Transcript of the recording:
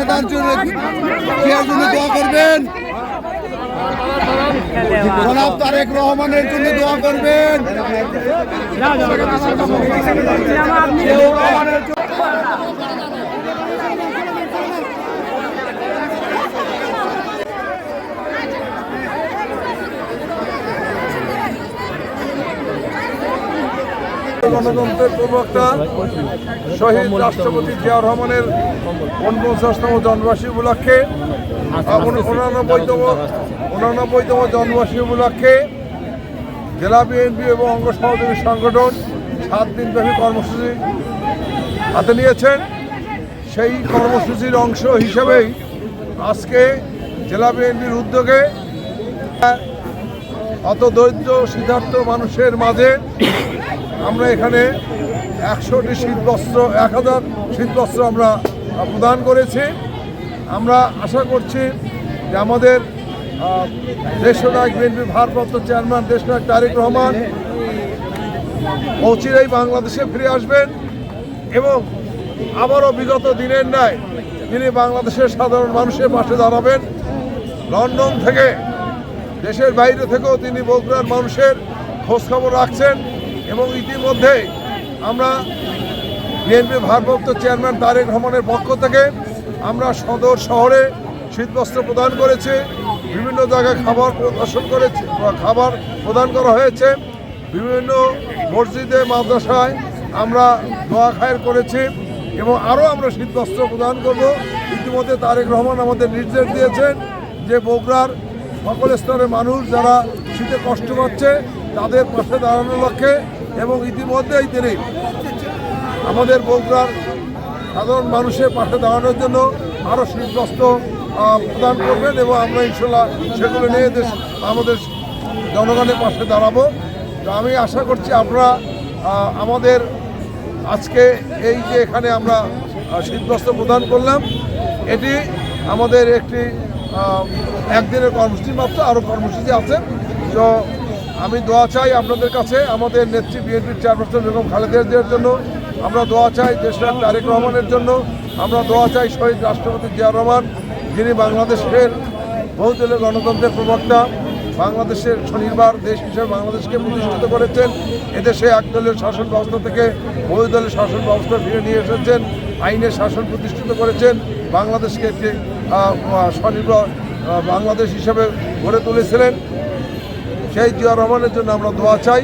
ময়দান care জন্য দোয়া করবেন জনাব তারেক রহমানের জন্য দোয়া করবেন জিয়াউর রহমানের জন্য গণতন্ত্রের প্রবক্তা শহীদ রাষ্ট্রপতি জিয়াউর রহমানের উনপঞ্চাশতম জন্মবার্ষিকী উপলক্ষে উনানব্বইতম উনানব্বইতম জন্মবার্ষিকী উপলক্ষে জেলা বিএনপি এবং অঙ্গ সহযোগী সংগঠন সাত দিনব্যাপী কর্মসূচি হাতে নিয়েছেন সেই কর্মসূচির অংশ হিসেবেই আজকে জেলা বিএনপির উদ্যোগে অত দরিদ্র সিদ্ধার্থ মানুষের মাঝে আমরা এখানে একশোটি শীতবস্ত্র, এক হাজার শীতবস্ত্র আমরা প্রদান করেছি। আমরা আশা করছি যে আমাদের দেশনায়ক বিএনপির ভারপ্রাপ্ত চেয়ারম্যান দেশনায়ক তারেক রহমান অচিরেই বাংলাদেশে ফিরে আসবেন এবং আবারও বিগত দিনের ন্যায় তিনি বাংলাদেশের সাধারণ মানুষের পাশে দাঁড়াবেন। লন্ডন থেকে, দেশের বাইরে থেকেও তিনি বগুড়ার মানুষের খোঁজখবর রাখছেন। এবং ইতিমধ্যে আমরা বিএনপি ভারপ্রাপ্ত চেয়ারম্যান তারেক রহমানের পক্ষ থেকে আমরা সদর শহরে শীতবস্ত্র প্রদান করেছি, বিভিন্ন জায়গায় খাবার প্রদর্শন করেছে, খাবার প্রদান করা হয়েছে, বিভিন্ন মসজিদে, মাদ্রাসায় আমরা দোয়া খায়ের করেছি এবং আরও আমরা শীতবস্ত্র প্রদান করব। ইতিমধ্যে তারেক রহমান আমাদের নির্দেশ দিয়েছেন যে বগুড়ার সকল স্তরের মানুষ যারা শীতে কষ্ট পাচ্ছে, তাদের পাশে দাঁড়ানোর লক্ষ্যে এবং ইতিমধ্যেই তিনি আমাদের বগুড়ার সাধারণ মানুষের পাশে দাঁড়ানোর জন্য আরও শীতবস্ত্র প্রদান করবেন এবং আমরা ইনশাল্লাহ সেগুলো নিয়ে আমাদের জনগণের পাশে দাঁড়াবো। তো আমি আশা করছি আমরা আমাদের আজকে এই যে এখানে আমরা শীতবস্ত্র প্রদান করলাম, এটি আমাদের একটি একদিনের কর্মসূচি মাত্র আরও কর্মসূচি আছে। তো আমি দোয়া চাই আপনাদের কাছে, আমাদের নেত্রী বিএনপির চেয়ারপারসন বেগম খালেদা জিয়ার জন্য। আমরা দোয়া চাই দেশনায়ক তারেক রহমানের জন্য। আমরা দোয়া চাই শহীদ রাষ্ট্রপতি জিয়া রহমান, যিনি বাংলাদেশের বহুদলীয় গণতন্ত্রের প্রবক্তা, বাংলাদেশের স্বনির্ভর দেশ হিসেবে বাংলাদেশকে প্রতিষ্ঠিত করেছেন। এদেশে একদলীয় শাসন ব্যবস্থা থেকে বহুদলীয় শাসন ব্যবস্থা ফিরে নিয়ে এসেছেন আইনের শাসন প্রতিষ্ঠিত করেছেন, বাংলাদেশকে একটি স্বনির্ভর বাংলাদেশ হিসেবে গড়ে তুলেছিলেন। সেই জিয়া রহমানের জন্য আমরা দোয়া চাই।